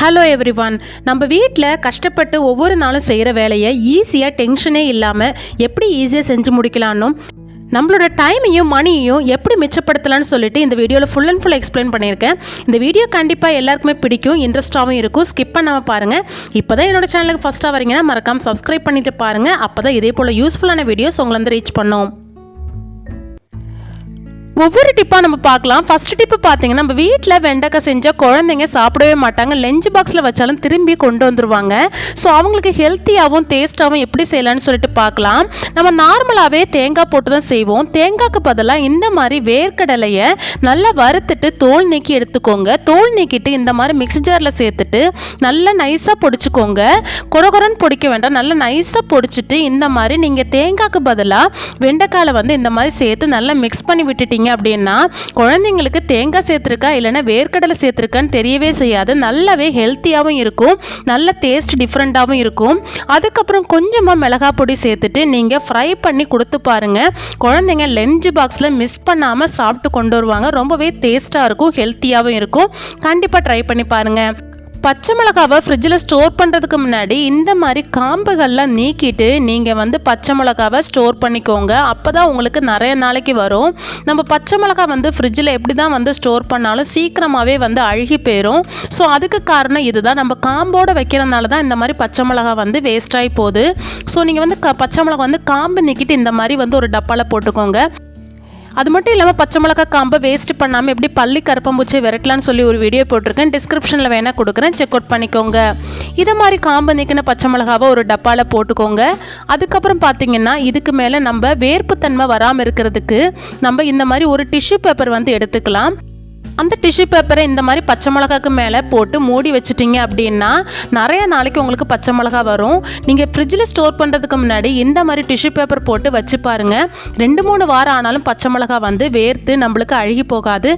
Hello every one நம்ம வீட்டில் கஷ்டப்பட்டு ஒவ்வொரு நாளும் செய்கிற வேலையை ஈஸியாக டென்ஷனே இல்லாமல் எப்படி ஈஸியாக செஞ்சு முடிக்கலான்னும் நம்மளோட டைமையும் மணியையும் எப்படி மிச்சப்படுத்தலாம்னு சொல்லிட்டு இந்த வீடியோவில் ஃபுல் அண்ட் ஃபுல் எக்ஸ்பிளைன் பண்ணியிருக்கேன். இந்த வீடியோ கண்டிப்பாக எல்லாருக்குமே பிடிக்கும் இன்ட்ரெஸ்ட்டாகவும் இருக்கும். ஸ்கிப் பண்ணாமல் பாருங்கள் இப்போ தான் என்னோட சேனலுக்கு ஃபஸ்ட்டாக வரீங்கன்னா மறக்காமல் சப்ஸ்கிரைப் பண்ணிட்டு பாருங்கள் அப்போ தான் இதே போல் யூஸ்ஃபுல்லான வீடியோஸ் உங்களை வந்து ரீச் பண்ணோம். ஒவ்வொரு டிப்பாக நம்ம பார்க்கலாம். ஃபர்ஸ்ட் டிப்பு பார்த்தீங்கன்னா நம்ம வீட்டில் வெண்டைக்காய் செஞ்சால் குழந்தைங்க சாப்பிடவே மாட்டாங்க. லஞ்ச் பாக்ஸில் வச்சாலும் திரும்பி கொண்டு வந்துடுவாங்க ஸோ அவங்களுக்கு ஹெல்த்தியாகவும் டேஸ்ட்டாகவும் எப்படி செய்யலாம்னு சொல்லிட்டு பார்க்கலாம். நம்ம நார்மலாகவே தேங்காய் போட்டு தான் செய்வோம். தேங்காய்க்கு பதிலாக இந்த மாதிரி வேர்க்கடலையை நல்லா வறுத்துட்டு தோல் நீக்கி எடுத்துக்கோங்க. தோல் நீக்கிட்டு இந்த மாதிரி மிக்ஸி ஜாரில் சேர்த்துட்டு நல்லா நைஸாக பொடிச்சுக்கோங்க. கொரகொரன்னு பொடிக்க வேண்டாம். நல்லா நைஸாக பொடிச்சிட்டு இந்த மாதிரி நீங்கள் தேங்காய்க்கு பதிலாக வெண்டைக்காயில் வந்து இந்த மாதிரி சேர்த்து நல்லா மிக்ஸ் பண்ணி விட்டுட்டீங்க அப்படின்னா குழந்தைங்களுக்கு தேங்காய் சேர்த்துருக்கா இல்லைன்னா வேர்க்கடலை சேர்த்துருக்கான்னு தெரியவே செய்யாது. நல்லாவே ஹெல்த்தியாகவும் இருக்கும். நல்ல டேஸ்ட் டிஃப்ரெண்ட்டாகவும் இருக்கும். அதுக்கப்புறம் கொஞ்சமாக மிளகா பொடி சேர்த்துட்டு நீங்கள் ஃப்ரை பண்ணி கொடுத்து பாருங்கள் குழந்தைங்க லஞ்ச் பாக்ஸில் மிஸ் பண்ணாமல் சாப்பிட்டு கொண்டு வருவாங்க. ரொம்பவே டேஸ்ட்டாக இருக்கும் ஹெல்த்தியாகவும் இருக்கும். கண்டிப்பாக ட்ரை பண்ணி பாருங்கள் பச்சை மிளகாவை ஃப்ரிட்ஜில் ஸ்டோர் பண்ணுறதுக்கு முன்னாடி இந்த மாதிரி காம்புகள்லாம் நீக்கிட்டு நீங்கள் வந்து பச்சை மிளகாவை ஸ்டோர் பண்ணிக்கோங்க. அப்போ தான் உங்களுக்கு நிறைய நாளைக்கு வரும். நம்ம பச்சை மிளகா வந்து ஃப்ரிட்ஜில் எப்படி தான் வந்து ஸ்டோர் பண்ணாலும் சீக்கிரமாகவே வந்து அழுகி போயிடும் ஸோ அதுக்கு காரணம் இதுதான். நம்ம காம்போடு வைக்கிறதுனால தான் இந்த மாதிரி பச்சை மிளகா வந்து வேஸ்ட் ஆகி போகுது. ஸோ நீங்கள் வந்து க பச்சை மிளகா வந்து காம்பு நீக்கிட்டு இந்த மாதிரி வந்து ஒரு டப்பாவில் போட்டுக்கோங்க. அது மட்டும் இல்லாமல் பச்சை மிளகா காம்பை வேஸ்ட் பண்ணாமல் எப்படி பள்ளி கருப்பம்பூச்சி விரட்டலான்னு சொல்லி ஒரு வீடியோ போட்டிருக்கேன். டிஸ்கிரிப்ஷனில் வேணால் கொடுக்குறேன். செக் அவுட் பண்ணிக்கோங்க. இதை மாதிரி காம்பு நீக்கின பச்சை மிளகாவை ஒரு டப்பாவில் போட்டுக்கோங்க. அதுக்கப்புறம் பார்த்தீங்கன்னா இதுக்கு மேலே நம்ம வேர்ப்புத்தன்மை வராமல் இருக்கிறதுக்கு நம்ம இந்த மாதிரி ஒரு டிஷ்யூ பேப்பர் வந்து எடுத்துக்கலாம். அந்த டிஷ்யூ பேப்பரை இந்த மாதிரி பச்சை மிளகாக்கு மேலே போட்டு மூடி வச்சுட்டிங்க அப்படின்னா நிறைய நாளைக்கு உங்களுக்கு பச்சை மிளகா வரும். நீங்கள் ஃப்ரிட்ஜில் ஸ்டோர் பண்ணுறதுக்கு முன்னாடி இந்த மாதிரி டிஷ்யூ பேப்பர் போட்டு வச்சு பாருங்கள் ரெண்டு மூணு வாரம் ஆனாலும் பச்சை மிளகா வந்து வேர்த்து நம்மளுக்கு அழுகி போகாது.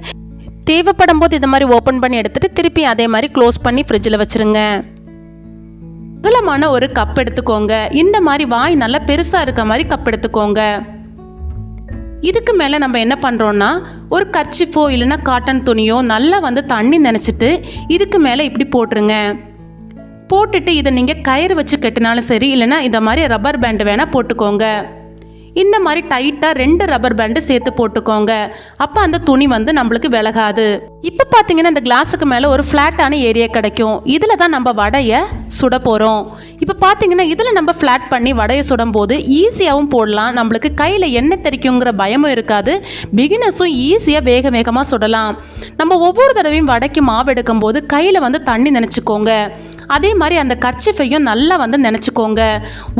தேவைப்படும் போது இந்த மாதிரி ஓப்பன் பண்ணி எடுத்துகிட்டு திருப்பி அதே மாதிரி க்ளோஸ் பண்ணி ஃப்ரிட்ஜில் வச்சுருங்க. அகலமான ஒரு கப் எடுத்துக்கோங்க. இந்த மாதிரி வாய் நல்லா பெருசாக இருக்க மாதிரி கப் எடுத்துக்கோங்க. இதுக்கு மேலே நம்ம என்ன பண்ணுறோன்னா ஒரு கர்ச்சிஃபோ இல்லைன்னா காட்டன் துணியோ நல்லா வந்து தண்ணி நினச்சிட்டு இதுக்கு மேலே இப்படி போட்டுருங்க. போட்டுட்டு இதை நீங்கள் கயிறு வச்சு கட்டினாலும் சரி இல்லைன்னா இந்த மாதிரி ரப்பர் பேண்டு வேணால் போட்டுக்கோங்க. இந்த மாதிரி டைட்டாக ரெண்டு ரப்பர் பேண்டு சேர்த்து போட்டுக்கோங்க. அப்போ அந்த துணி வந்து நம்மளுக்கு விலகாது. இப்போ பார்த்தீங்கன்னா இந்த கிளாஸுக்கு மேலே ஒரு ஃப்ளாட்டான ஏரியா கிடைக்கும். இதில் தான் நம்ம வடையை சுட போகிறோம் இப்போ பார்த்தீங்கன்னா இதில் நம்ம ஃப்ளாட் பண்ணி வடையை சுடும் போது ஈஸியாகவும் போடலாம். நம்மளுக்கு கையில் எண்ணெய் தெரிக்குங்கிற பயமும் இருக்காது. பிகினர்ஸும் ஈஸியாக வேக வேகமாக சுடலாம். நம்ம ஒவ்வொரு தடவையும் வடைக்கு மாவு எடுக்கும் போது கையில் வந்து தண்ணி நினச்சிக்கோங்க. அதே மாதிரி அந்த கர்ச்சிஃபையும் நல்லா வந்து நினச்சிக்கோங்க.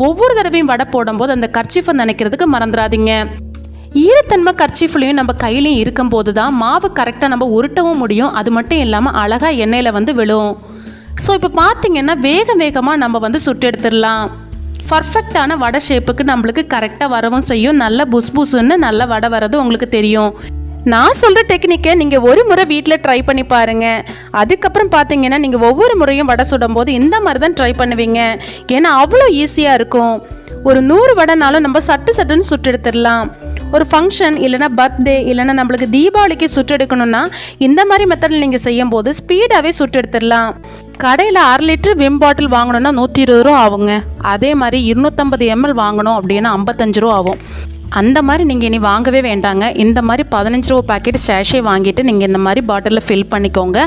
ஒவ்வொரு தடவையும் வடை போடும்போது அந்த கர்ச்சிஃபை நினைக்கிறதுக்கு மறந்துடாதீங்க ஈரத்தன்மை கர்ச்சிஃப்லையும் நம்ம கையிலையும் இருக்கும்போது தான் மாவு கரெக்டாக நம்ம உருட்டவும் முடியும். அது மட்டும் இல்லாமல் அழகாக எண்ணெயில் வந்து விழும். ஸோ இப்போ பார்த்தீங்கன்னா வேக வேகமாக நம்ம வந்து சுட்டு எடுத்துடலாம். பர்ஃபெக்டான வடை ஷேப்புக்கு நம்மளுக்கு கரெக்டாக வரவும் செய்யும். நல்ல புஸ் புஸ்ன்னு நல்ல வடை வரது உங்களுக்கு தெரியும். நான் சொல்கிற டெக்னிக்கை நீங்கள் ஒரு முறை வீட்டில் ட்ரை பண்ணி பாருங்கள் அதுக்கப்புறம் பார்த்தீங்கன்னா நீங்கள் ஒவ்வொரு முறையும் வடை சுடும்போது இந்த மாதிரி தான் ட்ரை பண்ணுவீங்க. ஏன்னா அவ்வளோ ஈஸியாக இருக்கும். ஒரு நூறு வடைனாலும் நம்ம சட்டு சட்டுன்னு சுட்டு எடுத்துடலாம். ஒரு ஃபங்க்ஷன் இல்லைனா பர்த்டே இல்லைனா நம்மளுக்கு தீபாவளிக்கு சுட்டெடுக்கணும்னா இந்த மாதிரி மெத்தடில் நீங்கள் செய்யும் போது ஸ்பீடாகவே சுட்டு எடுத்துடலாம். கடையில் அரை லிட்டர் விம் பாட்டில் வாங்கணும்னா நூற்றி இருபது ரூபா ஆகுங்க. அதே மாதிரி இருநூற்றம்பது எம்எல் வாங்கணும் அப்படின்னா ஐம்பத்தஞ்சு ரூபா ஆகும். அந்த மாதிரி நீங்கள் இனி வாங்கவே வேண்டாங்க. இந்த மாதிரி பதினஞ்சு ரூபா பாக்கெட் சேஷே வாங்கிட்டு நீங்கள் இந்த மாதிரி பாட்டிலில் ஃபில் பண்ணிக்கோங்க.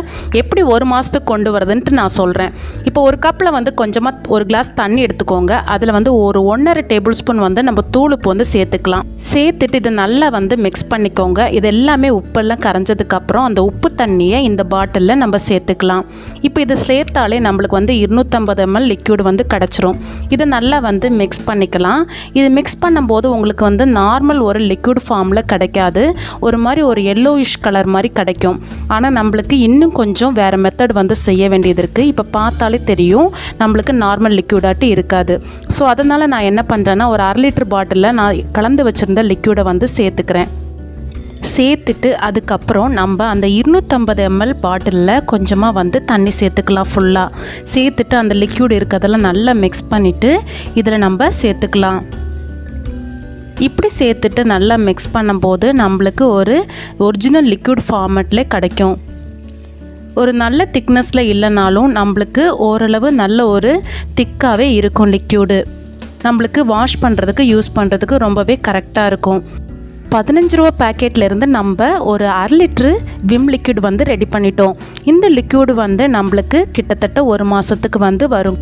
எப்படி ஒரு மாதத்துக்கு கொண்டு வரதுன்ட்டு நான் சொல்கிறேன் இப்போ ஒரு கப்பில் வந்து கொஞ்சமாக ஒரு கிளாஸ் தண்ணி எடுத்துக்கோங்க. அதில் வந்து ஒரு ஒன்றரை டேபிள் ஸ்பூன் வந்து நம்ம தூளுப்பு வந்து சேர்த்துக்கலாம். சேர்த்துட்டு இதை நல்லா வந்து மிக்ஸ் பண்ணிக்கோங்க. இது எல்லாமே உப்பெல்லாம் கரைஞ்சதுக்கப்புறம் அந்த உப்பு தண்ணியை இந்த பாட்டிலில் நம்ம சேர்த்துக்கலாம். இப்போ இதை சேர்த்தாலே நம்மளுக்கு வந்து இருநூற்றம்பது எம்எல் லிக்யூட் வந்து கிடச்சிரும். இதை நல்லா வந்து மிக்ஸ் பண்ணிக்கலாம். இது மிக்ஸ் பண்ணும்போது உங்களுக்கு வந்து நார்மல் ஒரு லிக்விட் ஃபார்மில் கிடைக்காது. ஒரு மாதிரி ஒரு எல்லோயிஷ் கலர் மாதிரி கிடைக்கும். ஆனால் நம்மளுக்கு இன்னும் கொஞ்சம் வேறு மெத்தட் வந்து செய்ய வேண்டியது இருக்குது இப்போ பார்த்தாலே தெரியும் நம்மளுக்கு நார்மல் லிக்விடாட்டி இருக்காது. ஸோ அதனால் நான் என்ன பண்ணுறேன்னா ஒரு அரை லிட்டர் பாட்டிலில் நான் கலந்து வச்சுருந்த லிக்விடை வந்து சேர்த்துக்கிறேன். சேர்த்துட்டு அதுக்கப்புறம் நம்ம அந்த இருநூற்றம்பது எம்எல் பாட்டிலில் கொஞ்சமாக வந்து தண்ணி சேர்த்துக்கலாம் ஃபுல்லாக சேர்த்துட்டு அந்த லிக்யூட் இருக்கிறதெல்லாம் நல்லா மிக்ஸ் பண்ணிவிட்டு இதில் நம்ம சேர்த்துக்கலாம். இப்படி சேர்த்துட்டு நல்லா மிக்ஸ் பண்ணும்போது நம்மளுக்கு ஒரு ஒரிஜினல் லிக்விட் ஃபார்மேட்லேயே கிடைக்கும். ஒரு நல்ல திக்னஸில் இல்லைனாலும் நம்மளுக்கு ஓரளவு நல்ல ஒரு திக்காகவே இருக்கும் லிக்யூடு நம்மளுக்கு வாஷ் பண்ணுறதுக்கு யூஸ் பண்ணுறதுக்கு ரொம்பவே கரெக்டாக இருக்கும். பதினஞ்சு ரூபா பேக்கெட்லேருந்து நம்ம ஒரு அரை லிட்ரு விம் லிக்யூட் வந்து ரெடி பண்ணிட்டோம். இந்த லிக்யூடு வந்து நம்மளுக்கு கிட்டத்தட்ட ஒரு மாதத்துக்கு வந்து வரும்.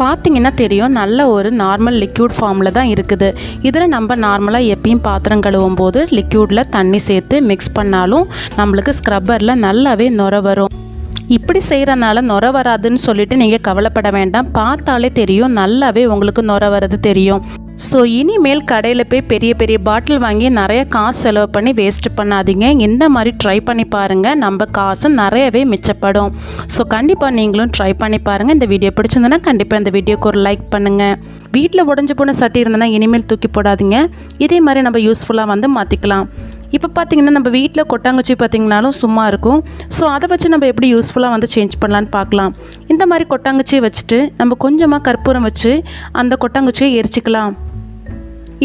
பார்த்தீங்கன்னா தெரியும் நல்ல ஒரு நார்மல் லிக்யூட் ஃபார்மில் தான் இருக்குது. இதில் நம்ம நார்மலாக எப்பயும் பாத்திரம் கழுவும் போது லிக்யூடில் தண்ணி சேர்த்து மிக்ஸ் பண்ணாலும் நம்மளுக்கு ஸ்க்ரப்பரில் நல்லாவே நுர வரும். இப்படி செய்கிறனால நுர வராதுன்னு சொல்லிட்டு நீங்கள் கவலைப்பட வேண்டாம். பார்த்தாலே தெரியும் நல்லாவே உங்களுக்கு நுர வரது தெரியும். ஸோ இனிமேல் கடையில் போய் பெரிய பெரிய பாட்டில் வாங்கி நிறைய காசு செலவு பண்ணி வேஸ்ட் பண்ணாதீங்க. இந்த மாதிரி ட்ரை பண்ணி பாருங்கள் நம்ம காசு நிறையவே மிச்சப்படும். ஸோ கண்டிப்பாக நீங்களும் ட்ரை பண்ணி பாருங்கள் இந்த வீடியோ பிடிச்சிருந்தனா கண்டிப்பாக இந்த வீடியோக்கு ஒரு லைக் பண்ணுங்கள் வீட்டில் உடஞ்சி போன சட்டி இருந்தனா இனிமேல் தூக்கி போடாதீங்க. இதே மாதிரி நம்ம யூஸ்ஃபுல்லாக வந்து மாற்றிக்கலாம் இப்போ பார்த்தீங்கன்னா நம்ம வீட்டில் கொட்டாங்குச்சி பார்த்தீங்கனாலும் சும்மா இருக்கும். ஸோ அதை வச்சு நம்ம எப்படி யூஸ்ஃபுல்லாக வந்து சேஞ்ச் பண்ணலான்னு பார்க்கலாம் இந்த மாதிரி கொட்டாங்குச்சியை வச்சுட்டு நம்ம கொஞ்சமாக கற்பூரம் வச்சு அந்த கொட்டாங்குச்சியை எரிச்சிக்கலாம்.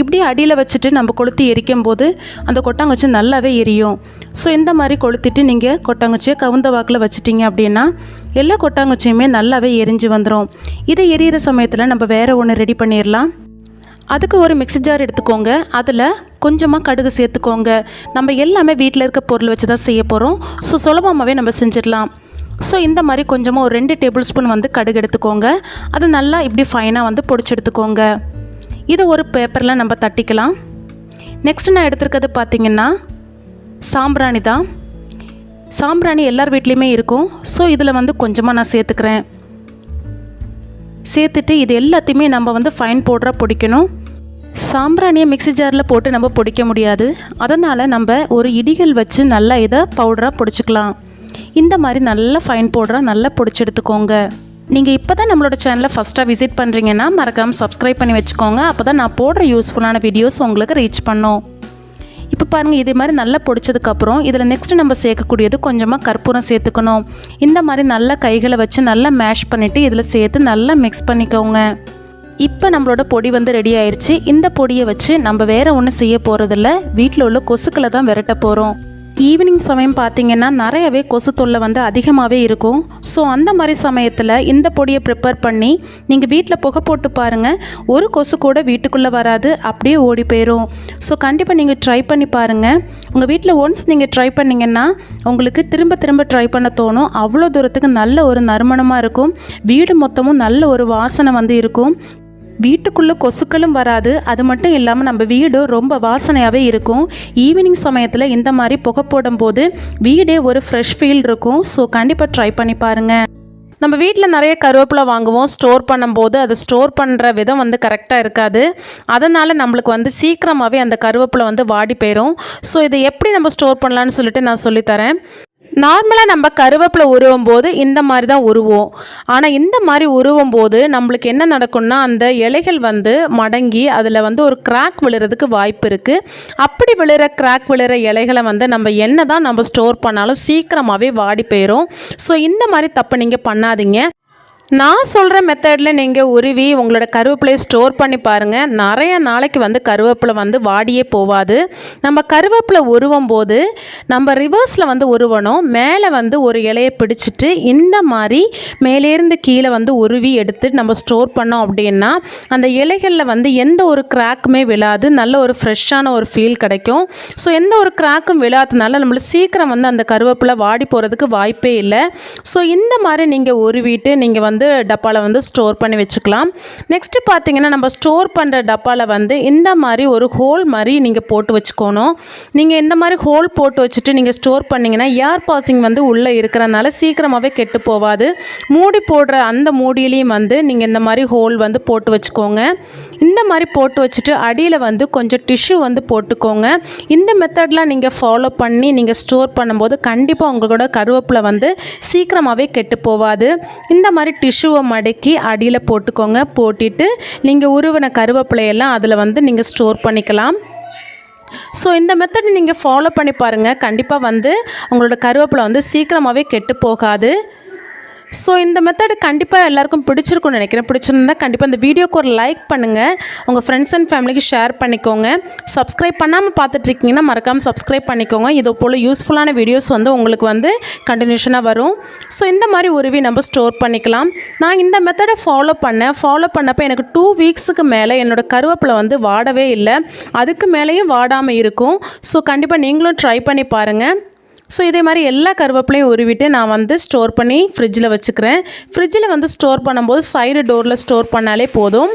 இப்படி அடியில் வச்சுட்டு நம்ம கொளுத்தி எரிக்கும் போது அந்த கொட்டாங்குச்சி நல்லாவே எரியும். ஸோ இந்த மாதிரி கொளுத்திட்டு நீங்கள் கொட்டாங்குச்சியை கவுந்த வாக்கில் வச்சுட்டிங்க அப்படின்னா எல்லா கொட்டாங்குச்சியுமே நல்லாவே எரிஞ்சு வந்துடும் இதை எரியிற சமயத்தில் நம்ம வேறு ஒன்று ரெடி பண்ணிடலாம் அதுக்கு ஒரு மிக்ஸி ஜார் எடுத்துக்கோங்க. அதில் கொஞ்சமாக கடுகு சேர்த்துக்கோங்க. நம்ம எல்லாமே வீட்டில் இருக்க பொருள் வச்சு தான் செய்ய போகிறோம் ஸோ சுலபமாகவே நம்ம செஞ்சிடலாம் ஸோ இந்த மாதிரி கொஞ்சமாக ஒரு ரெண்டு டேபிள் ஸ்பூன் வந்து கடுகு எடுத்துக்கோங்க. அதை நல்லா இப்படி ஃபைனாக வந்து பொடிச்சு எடுத்துக்கோங்க. இதை ஒரு பேப்பரில் நம்ம தட்டிக்கலாம். நெக்ஸ்ட் நான் எடுத்துருக்கிறது பார்த்திங்கன்னா சாம்பிராணி தான். சாம்பிராணி எல்லார் வீட்லேயுமே இருக்கும். ஸோ இதில் வந்து கொஞ்சமாக நான் சேர்த்துக்கிறேன். சேர்த்துட்டு இது எல்லாத்தையுமே நம்ம வந்து ஃபைன் பவுடராக பிடிக்கணும். சாம்பிராணியை மிக்ஸி ஜாரில் போட்டு நம்ம பிடிக்க முடியாது. அதனால் நம்ம ஒரு இடிகள் வச்சு நல்லா இதை பவுடராக பிடிச்சிக்கலாம். இந்த மாதிரி நல்லா ஃபைன் பவுடராக நல்லா பிடிச்சி எடுத்துக்கோங்க. நீங்கள் இப்போ தான் நம்மளோட சேனலை ஃபஸ்ட்டாக விசிட் பண்ணுறீங்கன்னா மறக்காமல் சப்ஸ்கிரைப் பண்ணி வச்சுக்கோங்க. அப்போ தான் நான் போடுற யூஸ்ஃபுல்லான வீடியோஸ் உங்களுக்கு ரீச் பண்ணும். இப்போ பாருங்கள் இதே மாதிரி நல்லா பொடிச்சதுக்கப்புறம் இதில் நெக்ஸ்ட்டு நம்ம சேர்க்கக்கூடியது கொஞ்சமாக கற்பூரம் சேர்த்துக்கணும். இந்த மாதிரி நல்லா கைகளை வச்சு நல்லா மேஷ் பண்ணிவிட்டு இதில் சேர்த்து நல்லா மிக்ஸ் பண்ணிக்கோங்க. இப்போ நம்மளோட பொடி வந்து ரெடி ஆயிடுச்சு இந்த பொடியை வச்சு நம்ம வேறு ஒன்றும் செய்ய போகிறதில்ல வீட்டில் உள்ள கொசுக்களை தான் விரட்ட போகிறோம் ஈவினிங் சமயம் பார்த்தீங்கன்னா நிறையவே கொசு தொல்லை வந்து அதிகமாகவே இருக்கும். ஸோ அந்த மாதிரி சமயத்தில் இந்த பொடியை ப்ரிப்பேர் பண்ணி நீங்கள் வீட்டில் புகை போட்டு பாருங்கள் ஒரு கொசு கூட வீட்டுக்குள்ளே வராது அப்படியே ஓடி போயிடும் ஸோ கண்டிப்பாக நீங்கள் ட்ரை பண்ணி பாருங்கள் உங்கள் வீட்டில் ஒன்ஸ் நீங்கள் ட்ரை பண்ணிங்கன்னா உங்களுக்கு திரும்ப திரும்ப ட்ரை பண்ண தோணும். அவ்வளோ தூரத்துக்கு நல்ல ஒரு நறுமணமாக இருக்கும். வீடு மொத்தமும் நல்ல ஒரு வாசனை வந்து இருக்கும். வீட்டுக்குள்ளே கொசுக்களும் வராது. அது மட்டும் இல்லாமல் நம்ம வீடு ரொம்ப வாசனையாகவே இருக்கும். ஈவினிங் சமயத்தில் இந்த மாதிரி புகை போடும்போது வீடே ஒரு ஃப்ரெஷ் ஃபீல் இருக்கும். ஸோ கண்டிப்பாக ட்ரை பண்ணி பாருங்கள் நம்ம வீட்டில் நிறைய கருவேப்பிலை வாங்குவோம். ஸ்டோர் பண்ணும்போது அதை ஸ்டோர் பண்ணுற விதம் வந்து கரெக்டாக இருக்காது. அதனால் நம்மளுக்கு வந்து சீக்கிரமாகவே அந்த கருவேப்பிலை வந்து வாடி போயிடும் ஸோ இதை எப்படி நம்ம ஸ்டோர் பண்ணலான்னு சொல்லிட்டு நான் சொல்லித்தரேன். நார்மலாக நம்ம கருவேப்பிலை உருவும் போது இந்த மாதிரி தான் உருவோம். ஆனால் இந்த மாதிரி உருவும் போது நம்மளுக்கு என்ன நடக்கும்னா அந்த இலைகள் வந்து மடங்கி அதில் வந்து ஒரு கிராக் விழுறதுக்கு வாய்ப்பு இருக்குது அப்படி விழுற கிராக் விழுற இலைகளை வந்து நம்ம என்ன தான் நம்ம ஸ்டோர் பண்ணாலும் சீக்கிரமாகவே வாடி போயிடும் ஸோ இந்த மாதிரி தப்பு நீங்கள் பண்ணாதீங்க. நான் சொல்கிற மெத்தடில் நீங்கள் உருவி உங்களோட கருவேப்பிலையை ஸ்டோர் பண்ணி பாருங்கள் நிறைய நாளைக்கு வந்து கருவேப்பிலை வந்து வாடியே போகாது நம்ம கருவேப்பிலை உருவும் போது நம்ம ரிவர்ஸில் வந்து உருவணும். மேலே வந்து ஒரு இலையை பிடிச்சிட்டு இந்த மாதிரி மேலேருந்து கீழே வந்து உருவி எடுத்து நம்ம ஸ்டோர் பண்ணோம் அப்படின்னா அந்த இலைகளில் வந்து எந்த ஒரு கிராக்குமே விழாது. நல்ல ஒரு ஃப்ரெஷ்ஷான ஒரு ஃபீல் கிடைக்கும். ஸோ எந்த ஒரு கிராக்கும் விழாததுனால நம்மளுக்கு சீக்கிரம் வந்து அந்த கருவேப்பிலை வாடி போகிறதுக்கு வாய்ப்பே இல்லை. ஸோ இந்த மாதிரி நீங்கள் உருவிட்டு நீங்கள் வந்து வந்து டப்பாவில் வந்து ஸ்டோர் பண்ணி வச்சுக்கலாம். நெக்ஸ்ட்டு பார்த்தீங்கன்னா நம்ம ஸ்டோர் பண்ணுற டப்பாவில் வந்து இந்த மாதிரி ஒரு ஹோல் மாதிரி நீங்கள் போட்டு வச்சுக்கணும். நீங்கள் இந்த மாதிரி ஹோல் போட்டு வச்சுட்டு நீங்கள் ஸ்டோர் பண்ணிங்கன்னா ஏர் பாசிங் வந்து உள்ளே இருக்கிறனால சீக்கிரமாகவே கெட்டு போகாது மூடி போடுற அந்த மூடியிலையும் வந்து நீங்கள் இந்த மாதிரி ஹோல் வந்து போட்டு வச்சுக்கோங்க. இந்த மாதிரி போட்டு வச்சுட்டு அடியில் வந்து கொஞ்சம் டிஷ்யூ வந்து போட்டுக்கோங்க. இந்த மெத்தட்லாம் நீங்கள் ஃபாலோ பண்ணி நீங்கள் ஸ்டோர் பண்ணும்போது கண்டிப்பாக உங்களோட கருவேப்பிலை வந்து சீக்கிரமாகவே கெட்டு போகாது இந்த மாதிரி டிஷ்யூவை மடக்கி அடியில் போட்டுக்கோங்க. போட்டுட்டு நீங்கள் உருவின கருவேப்பிலையெல்லாம் அதில் வந்து நீங்கள் ஸ்டோர் பண்ணிக்கலாம். ஸோ இந்த மெத்தட் நீங்கள் ஃபாலோ பண்ணி பாருங்கள் கண்டிப்பாக வந்து உங்களோட கருவேப்பிலை வந்து சீக்கிரமாகவே கெட்டு போகாது. ஸோ இந்த மெத்தடு கண்டிப்பாக எல்லாருக்கும் பிடிச்சிருக்கும்னு நினைக்கிறேன். பிடிச்சிருந்தா கண்டிப்பாக இந்த வீடியோக்கு ஒரு லைக் பண்ணுங்கள் உங்கள் ஃப்ரெண்ட்ஸ் அண்ட் ஃபேமிலிக்கு ஷேர் பண்ணிக்கோங்க. சப்ஸ்கிரைப் பண்ணாமல் பார்த்துட்ருக்கீங்கன்னா மறக்காமல் சப்ஸ்கிரைப் பண்ணிக்கோங்க. இதை போல் யூஸ்ஃபுல்லான வீடியோஸ் வந்து உங்களுக்கு வந்து கண்டினியூஷனாக வரும். ஸோ இந்த மாதிரி உருவி நம்ம ஸ்டோர் பண்ணிக்கலாம். நான் இந்த மெத்தடை ஃபாலோ பண்ணேன். ஃபாலோ பண்ணப்போ எனக்கு டூ வீக்ஸுக்கு மேலே என்னோடய கருவேப்பிலை வந்து வாடவே இல்லை. அதுக்கு மேலேயும் வாடாமல் இருக்கும். ஸோ கண்டிப்பாக நீங்களும் ட்ரை பண்ணி பாருங்கள் ஸோ இதே மாதிரி எல்லா கருவேப்பிலையும் உருவிட்டு நான் வந்து ஸ்டோர் பண்ணி ஃப்ரிட்ஜில் வச்சுக்கிறேன். ஃப்ரிட்ஜில் வந்து ஸ்டோர் பண்ணும்போது சைடு டோரில் ஸ்டோர் பண்ணாலே போதும்.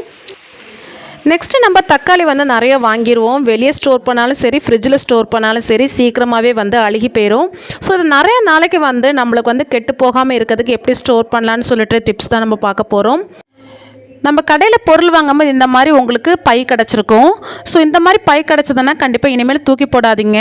நெக்ஸ்ட்டு நம்ம தக்காளி வந்து நிறைய வாங்கிடுவோம் வெளியே ஸ்டோர் பண்ணாலும் சரி ஃப்ரிட்ஜில் ஸ்டோர் பண்ணாலும் சரி சீக்கிரமாகவே வந்து அழுகி போயிடும் ஸோ இது நிறைய நாளைக்கு வந்து நம்மளுக்கு வந்து கெட்டு போகாமல் இருக்கிறதுக்கு எப்படி ஸ்டோர் பண்ணலான்னு சொல்லிட்டு டிப்ஸ் தான் நம்ம பார்க்க போகிறோம் நம்ம கடையில் பொருள் வாங்கும்போது இந்த மாதிரி உங்களுக்கு பை கிடச்சிருக்கும். ஸோ இந்த மாதிரி பை கிடச்சதுன்னா கண்டிப்பாக இனிமேல் தூக்கி போடாதீங்க.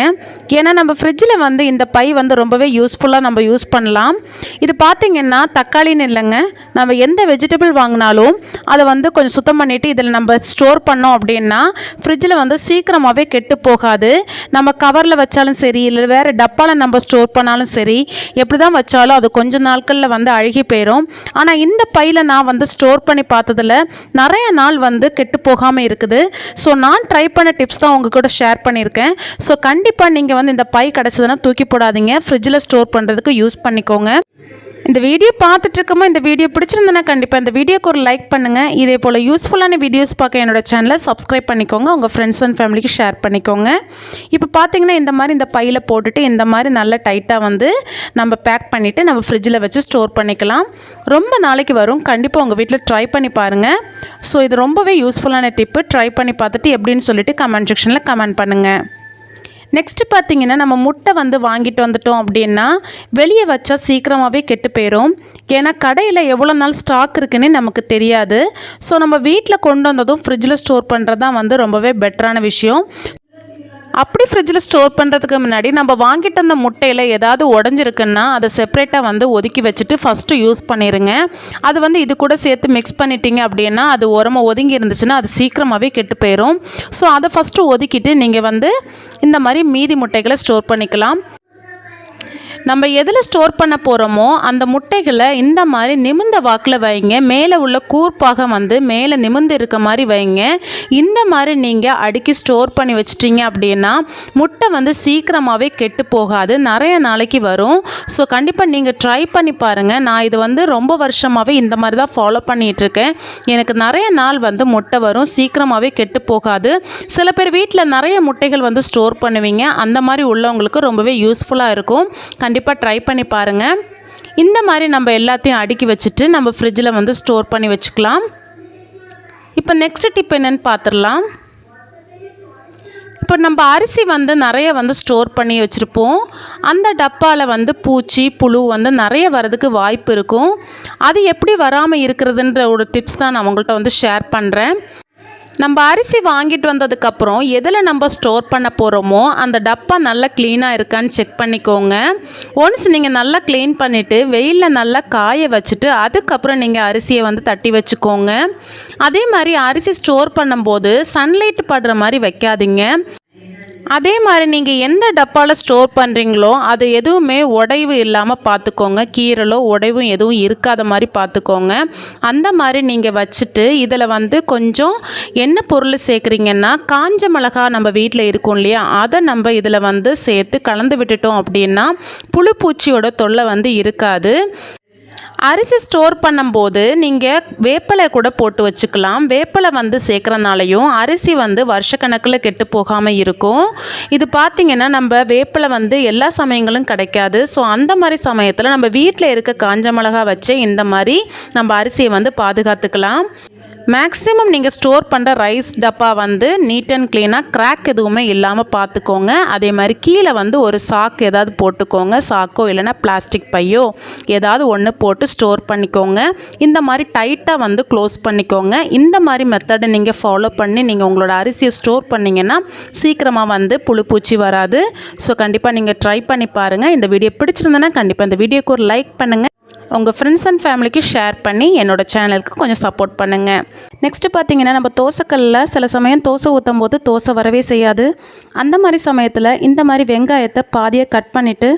ஏன்னா நம்ம ஃப்ரிட்ஜில் வந்து இந்த பை வந்து ரொம்பவே யூஸ்ஃபுல்லாக நம்ம யூஸ் பண்ணலாம். இது பார்த்திங்கன்னா தக்காளின்னு இல்லைங்க. நம்ம எந்த வெஜிடபிள் வாங்கினாலும் அதை வந்து கொஞ்சம் சுத்தம் பண்ணிவிட்டு இதில் நம்ம ஸ்டோர் பண்ணோம் அப்படின்னா ஃப்ரிட்ஜில் வந்து சீக்கிரமாகவே கெட்டு போகாது. நம்ம கவரில் வச்சாலும் சரி இல்லை வேறு டப்பாவில் நம்ம ஸ்டோர் பண்ணாலும் சரி எப்படி தான் வச்சாலும் அது கொஞ்சம் நாட்களில் வந்து அழுகி போயிடும் ஆனால் இந்த பையில் நான் வந்து ஸ்டோர் பண்ணி பார்த்ததில் நிறைய நாள் வந்து கெட்டு போகாமல் இருக்குது. ஸோ நான் ட்ரை பண்ண டிப்ஸ் தான் உங்கள் கூட ஷேர் பண்ணியிருக்கேன். ஸோ கண்டிப்பாக நீங்கள் வந்து இந்த பை கிடச்சதுன்னா தூக்கி போடாதீங்க. ஃப்ரிட்ஜில் ஸ்டோர் பண்ணுறதுக்கு யூஸ் பண்ணிக்கோங்க. இந்த வீடியோ பார்த்துட்ருக்கோமோ இந்த வீடியோ பிடிச்சிருந்தனா கண்டிப்பாக இந்த வீடியோக்கு ஒரு லைக் பண்ணுங்கள் இதே போல் யூஸ்ஃபுல்லான வீடியோஸ் பார்க்க என்னோடய சேனலை சப்ஸ்கிரைப் பண்ணிக்கோங்க. உங்கள் ஃப்ரெண்ட்ஸ் அண்ட் ஃபேமிலிக்கு ஷேர் பண்ணிக்கோங்க. இப்போ பார்த்தீங்கன்னா இந்த மாதிரி இந்த பையில் போட்டுட்டு இந்த மாதிரி நல்லா டைட்டாக வந்து நம்ம பேக் பண்ணிவிட்டு நம்ம ஃப்ரிட்ஜில் வச்சு ஸ்டோர் பண்ணிக்கலாம். ரொம்ப நாளைக்கு வரும். கண்டிப்பாக உங்கள் வீட்டில் ட்ரை பண்ணி பாருங்கள் ஸோ இது ரொம்பவே யூஸ்ஃபுல்லான டிப்பு ட்ரை பண்ணி பார்த்துட்டு எப்படின்னு சொல்லிட்டு கமெண்ட் செக்ஷனில் கமெண்ட் பண்ணுங்கள் நெக்ஸ்ட்டு பார்த்தீங்கன்னா நம்ம முட்டை வந்து வாங்கிட்டு வந்துட்டோம் அப்படின்னா வெளியே வச்சா சீக்கிரமாகவே கெட்டு போயிடும் ஏன்னா கடையில் எவ்வளோ நாள் ஸ்டாக் இருக்குன்னு நமக்கு தெரியாது. ஸோ நம்ம வீட்டில் கொண்டு வந்ததும் ஃப்ரிட்ஜில் ஸ்டோர் பண்ணுறது தான் வந்து ரொம்பவே பெட்டரான விஷயம். அப்படி ஃப்ரிட்ஜில் ஸ்டோர் பண்ணுறதுக்கு முன்னாடி நம்ம வாங்கிட்டு வந்த முட்டையில் ஏதாவது உடஞ்சிருக்குன்னா அதை செப்பரேட்டாக வந்து ஒதுக்கி வச்சுட்டு ஃபஸ்ட்டு யூஸ் பண்ணிடுங்க அது வந்து இது கூட சேர்த்து மிக்ஸ் பண்ணிட்டீங்க அப்படின்னா அது உரமாக ஒதுங்கி இருந்துச்சுன்னா அது சீக்கிரமாகவே கெட்டு போயிடும் ஸோ அதை ஃபஸ்ட்டு ஒதுக்கிட்டு நீங்கள் வந்து இந்த மாதிரி மீதி முட்டைகளை ஸ்டோர் பண்ணிக்கலாம். நம்ம எதில் ஸ்டோர் பண்ண போகிறோமோ அந்த முட்டைகளை இந்த மாதிரி நிமிந்த வாக்கில் வைங்க. மேலே உள்ள கூர்ப்பாக வந்து மேலே நிமிந்து இருக்க மாதிரி வைங்க. இந்த மாதிரி நீங்கள் அடுக்கி ஸ்டோர் பண்ணி வச்சிட்டிங்க அப்படின்னா முட்டை வந்து சீக்கிரமாகவே கெட்டு போகாது. நிறைய நாளைக்கு வரும். ஸோ கண்டிப்பாக நீங்கள் ட்ரை பண்ணி பாருங்கள் நான் இது வந்து ரொம்ப வருஷமாகவே இந்த மாதிரி தான் ஃபாலோ பண்ணிகிட்ருக்கேன் எனக்கு நிறைய நாள் வந்து முட்டை வரும். சீக்கிரமாகவே கெட்டு போகாது. சில பேர் வீட்டில் நிறைய முட்டைகள் வந்து ஸ்டோர் பண்ணுவீங்க. அந்த மாதிரி உள்ளவங்களுக்கு ரொம்பவே யூஸ்ஃபுல்லாக இருக்கும். கண்டிப்பாக ட்ரை பண்ணி பாருங்கள் இந்த மாதிரி நம்ம எல்லாத்தையும் அடுக்கி வச்சுட்டு நம்ம ஃப்ரிட்ஜில் வந்து ஸ்டோர் பண்ணி வச்சுக்கலாம். இப்போ நெக்ஸ்ட் டிப் என்னென்னு பார்த்துடலாம் இப்போ நம்ம அரிசி வந்து நிறைய வந்து ஸ்டோர் பண்ணி வச்சுருப்போம். அந்த டப்பாவில் வந்து பூச்சி புழு வந்து நிறைய வரதுக்கு வாய்ப்பு இருக்கும். அது எப்படி வராமல் இருக்கிறதுன்ற ஒரு டிப்ஸ் தான் நான் உங்கள்கிட்ட வந்து ஷேர் பண்ணுறேன் நம்ம அரிசி வாங்கிட்டு வந்ததுக்கப்புறம் எதில் நம்ம ஸ்டோர் பண்ண போகிறோமோ அந்த டப்பா நல்லா க்ளீனாக இருக்கான்னு செக் பண்ணிக்கோங்க. ஒன்ஸ் நீங்கள் நல்லா க்ளீன் பண்ணிவிட்டு வெயிலில் நல்லா காய வச்சுட்டு அதுக்கப்புறம் நீங்கள் அரிசியை வந்து தட்டி வச்சுக்கோங்க. அதே மாதிரி அரிசி ஸ்டோர் பண்ணும்போது சன்லைட் படுற மாதிரி வைக்காதீங்க. அதே மாதிரி நீங்கள் எந்த டப்பாவில் ஸ்டோர் பண்ணுறீங்களோ அது எதுவுமே உடைவு இல்லாமல் பார்த்துக்கோங்க கீரலோ உடைவும் எதுவும் இருக்காத மாதிரி பார்த்துக்கோங்க அந்த மாதிரி நீங்கள் வச்சுட்டு இதில் வந்து கொஞ்சம் என்ன பொருள் சேர்க்குறீங்கன்னா காஞ்ச மிளகா நம்ம வீட்டில் இருக்கும் இல்லையா? அதை நம்ம இதில் வந்து சேர்த்து கலந்து விட்டுட்டோம் அப்படின்னா புழு பூச்சியோட தொல்லை வந்து இருக்காது. அரிசி ஸ்டோர் பண்ணும்போது நீங்கள் வேப்பிலை கூட போட்டு வச்சுக்கலாம். வேப்பிலை வந்து சேர்க்குறனாலையும் அரிசி வந்து வருஷக்கணக்கில் கெட்டு போகாமல் இருக்கும். இது பார்த்திங்கன்னா நம்ம வேப்பிலை வந்து எல்லா சமயங்களும் கிடைக்காது. ஸோ அந்த மாதிரி சமயத்தில் நம்ம வீட்டில் இருக்க காஞ்ச மிளகா வச்சே இந்த மாதிரி நம்ம அரிசியை வந்து பாதுகாத்துக்கலாம். மேக்ஸிமம் நீங்கள் ஸ்டோர் பண்ணுற ரைஸ் டப்பா வந்து நீட் அண்ட் க்ளீனாக கிராக் எதுவுமே இல்லாமல் பார்த்துக்கோங்க அதே மாதிரி கீழே வந்து ஒரு சாக்கு ஏதாவது போட்டுக்கோங்க. சாக்கோ இல்லைன்னா பிளாஸ்டிக் பையோ ஏதாவது ஒன்று போட்டு ஸ்டோர் பண்ணிக்கோங்க. இந்த மாதிரி டைட்டாக வந்து க்ளோஸ் பண்ணிக்கோங்க. இந்த மாதிரி மெத்தடை நீங்கள் ஃபாலோ பண்ணி நீங்கள் உங்களோட அரிசியை ஸ்டோர் பண்ணிங்கன்னா சீக்கிரமாக வந்து புழு பூச்சி வராது. ஸோ கண்டிப்பாக நீங்கள் ட்ரை பண்ணி பாருங்கள் இந்த வீடியோ பிடிச்சிருந்தேன்னா கண்டிப்பாக இந்த வீடியோக்கு ஒரு லைக் பண்ணுங்கள் உங்கள் ஃப்ரெண்ட்ஸ் அண்ட் ஃபேமிலிக்கு ஷேர் பண்ணி என்னோட சேனலுக்கு கொஞ்சம் சப்போர்ட் பண்ணுங்கள் நெக்ஸ்ட்டு பார்த்தீங்கன்னா நம்ம தோசைக்கல்லில் சில சமயம் தோசை ஊற்றும் போது தோசை வரவே செய்யாது. அந்த மாதிரி சமயத்தில் இந்த மாதிரி வெங்காயத்தை பாதியை கட் பண்ணிவிட்டு